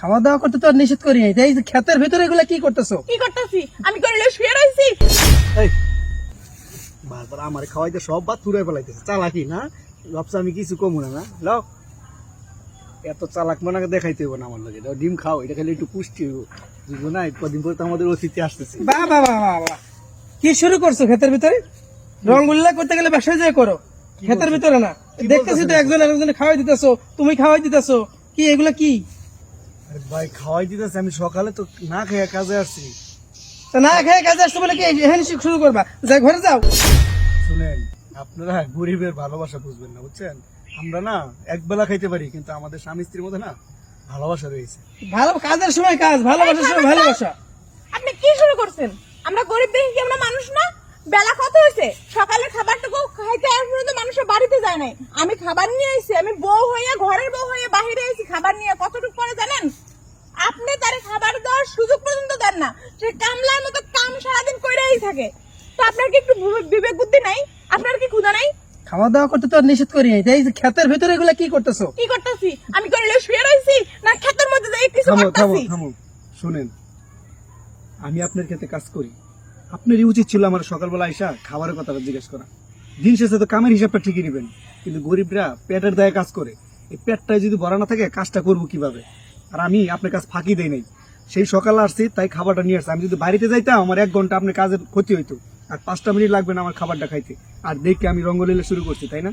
খাওয়া দাওয়া করতে তো আর নিষেধ করি নাই। তাই এই ক্ষেতের ভিতরে এগুলা কি করতেছো? কি করতেছি? আমি করিলে শুয়ে রইছি। এই বারবার আমার খাওয়াইতে সব বাদ তুলে ফেলাইতেছে। চালাকি না? ভাবছে আমি কিছু কমু না না? লও। এত চালাক মনে দেখাইতে হবে না আমার লগে। দাও, ডিম খাও এটা খালি একটু পুষ্টি হইব। না কদিন পরে তো আমাদের অতিথি আসতেছে। বাহ বাহ বাহ বাহ। কি শুরু করছ ক্ষেতের ভিতরে? রং করতে গেলে ব্যবসায় যায় করো। ক্ষেতের ভিতরে না। দেখতেছি তো? একজন আরেকজনে খাওয়াই দিতেছো। তুমি খাওয়াই দিতেছো। কি এগুলা কি? ভাই খাওয়াই দিতেছে আমি সকালে তো না খেয়ে কাজে আসছি। তা না খেয়ে কাজে আসছো বলে কি এখানে শুরু করবা? যা ঘরে যাও। শুনেন আপনারা গরিবের ভালোবাসা বুঝবেন না বুঝছেন? আমরা না এক বেলা খাইতে পারি কিন্তু আমাদের স্বামী স্ত্রীর মধ্যে না ভালোবাসা রয়েছে। ভালো কাজের সময় কাজ ভালোবাসার সময় ভালোবাসা। আপনি কি শুরু করছেন? আমরা গরিব দেখি কি আমরা মানুষ না? বেলা কত হয়েছে? সকালে খাবারটুকু খাইতে আর পর্যন্ত মানুষের বাড়িতে যায় নাই। আমি খাবার নিয়ে আইছি আমি বউ হইয়া ঘরের বউ হইয়া বাহিরে আইছি খাবার নিয়ে কতটুকু পরে জানেন আপনি তারে খাবার দেওয়ার সুযোগ পর্যন্ত দেন না। সে কামলার মতো কাম সারাদিন কইরাই থাকে। তো আপনার কি একটু বিবে- বিবেক বুদ্ধি নাই? আপনার কি ক্ষুধা নাই? খাওয়া দাওয়া করতে তো আর নিষেধ করি নাই। তাই ক্ষেতের ভিতরে এগুলা কি করতেছো? কি করতেছি? আমি করিলে শুয়ে রইছি না ক্ষেতের মধ্যে যাই কিছু থামো থামো করতেছি? থামো শুনেন আমি আপনার ক্ষেত্রে কাজ করি। আপনারই উচিত ছিল আমার সকালবেলা আইসা খাবারের কথাটা জিজ্ঞেস করা। দিন শেষে তো কামের হিসাবটা ঠিকই নেবেন। কিন্তু গরিবরা পেটের দায়ে কাজ করে। এই পেটটায় যদি ভরা না থাকে কাজটা করব কীভাবে? আর আমি আপনার কাজ ফাঁকি দেই নাই। সেই সকালে আসছি, তাই খাবারটা নিয়ে আসছি। আমি যদি বাড়িতে যাইতাম, আমার এক ঘণ্টা আপনার কাজের ক্ষতি হইতো। আর পাঁচটা মিনিট লাগবে না আমার খাবারটা খাইতে। আর দেখে আমি রঙ্গলীলা শুরু করছি, তাই না?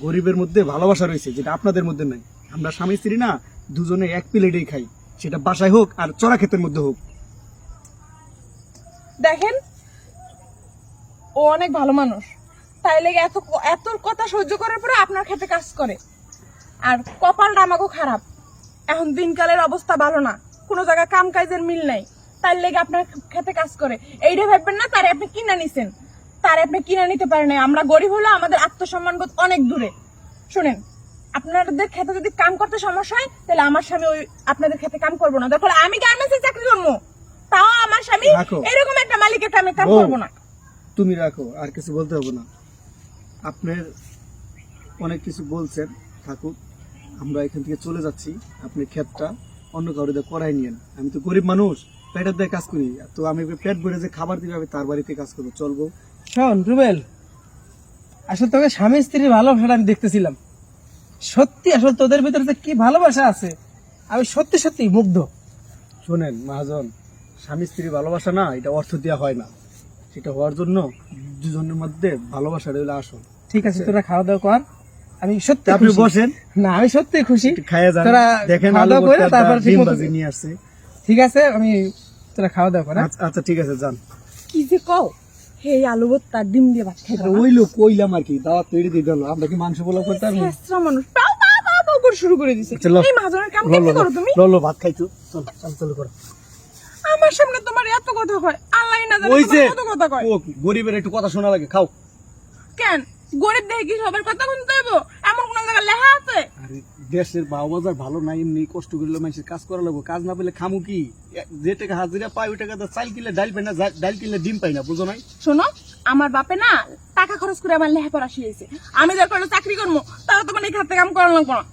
গরিবের মধ্যে ভালোবাসা রয়েছে, যেটা আপনাদের মধ্যে নাই। আমরা স্বামী স্ত্রী না, দুজনে এক প্লেটেই খাই। সেটা বাসায় হোক আর চড়া ক্ষেতের মধ্যে হোক। দেখেন, ও অনেক ভালো মানুষ। তাই লেগে এত এত কথা সহ্য করার পরে আপনার খেতে কাজ করে। আর কপালটা আমাকেও খারাপ। এখন দিনকালের অবস্থা ভালো না। কোনো জায়গায় কাম কাজের মিল নাই। তার লেগে আপনার খেতে কাজ করে। এইটা ভাববেন না তারে আপনি কিনা নিছেন। তারে আপনি কিনা নিতে পারেন আমরা গরিব হলো আমাদের আত্মসম্মানবোধ অনেক দূরে। শুনেন আপনাদের খেতে যদি কাম করতে সমস্যা হয় তাহলে আমার স্বামী ওই আপনাদের খেতে কাম করব না। দেখো আমি গার্মেন্টসে চাকরি করব। তাও আমার স্বামী এরকম একটা মালিকের কামে কাম করব না। তুমি রাখো আর কিছু বলতে হবে না। আপনার অনেক কিছু বলছেন থাকুক। আমরা এখান থেকে চলে যাচ্ছি আপনি ক্ষেতটা। অন্য কাউরে দিয়ে করাই নিয়েন। আমি তো গরিব মানুষ পেটের দিয়ে কাজ করি। তো আমি পেট ভরে যে খাবার দিবে আমি তার বাড়িতে কাজ করব। চলবো। শোন রুবেল আসলে তোকে স্বামী স্ত্রীর ভালোবাসাটা আমি দেখতেছিলাম। সত্যি আসলে তোদের ভিতরে যে কি ভালোবাসা আছে আমি সত্যি সত্যি মুগ্ধ। শোনেন মহাজন স্বামী স্ত্রীর ভালোবাসা না এটা অর্থ দেওয়া হয় না। সেটা হওয়ার জন্য দুজনের মধ্যে ভালোবাসা রইলে আসুন ঠিক আছে? তোরা খাওয়া দাওয়া কর। আমি সত্যি আপনি। বসেন। না আমি সত্যি খুশি। একটু খাইয়া যান। দেখেন আলু করে তারপর ঠিক মতো- নিয়ে আসছে। ঠিক আছে আমি তোরা খাওয়া দাওয়া কর হ্যাঁ? আচ্ছা- আচ্ছা ঠিক আছে যান। কি যে কও? হে আলু ভর্তা ডিম দিয়ে ভাত খাই ওই লোক কইলাম আর কি দাওয়াত তৈরি দিয়ে দিল। আমরা কি মাংস পোলাও করতে পারব শেষরা মানুষ। পাও পাও পাও পাও করে শুরু করে দিছে। চলো। এই মাঝনের কাম কেমনে করো তুমি? ললো ভাত খাইছো। চল চল চল করো। আমার সামনে তোমার এত কথা কয় আল্লাহ না জানে ওই যে তোমার কত কথা কয়। ও, গরিবের একটু কথা শোনা লাগে খাও। কেন? গরিব দেখি সবার কথা শুনতে হইব? এমন কোন জায়গায় লেখা আছে? আরে দেশের বাজার ভালো নাই এমনি কষ্ট করলে মানুষের কাজ করা লাগবে। কাজ না পেলে খামু কি? যে টাকা হাজিরা পাই ওই টাকা চাল কিনলে ডাল পাই না ডাল কিনলে ডিম পাই না বুঝো নাই? শোনো আমার বাপে না টাকা খরচ করে আমার লেখাপড়া শিখেছে আমি যখন চাকরি করব তাও তোমার এই খাতে কাম করা লাগবো না।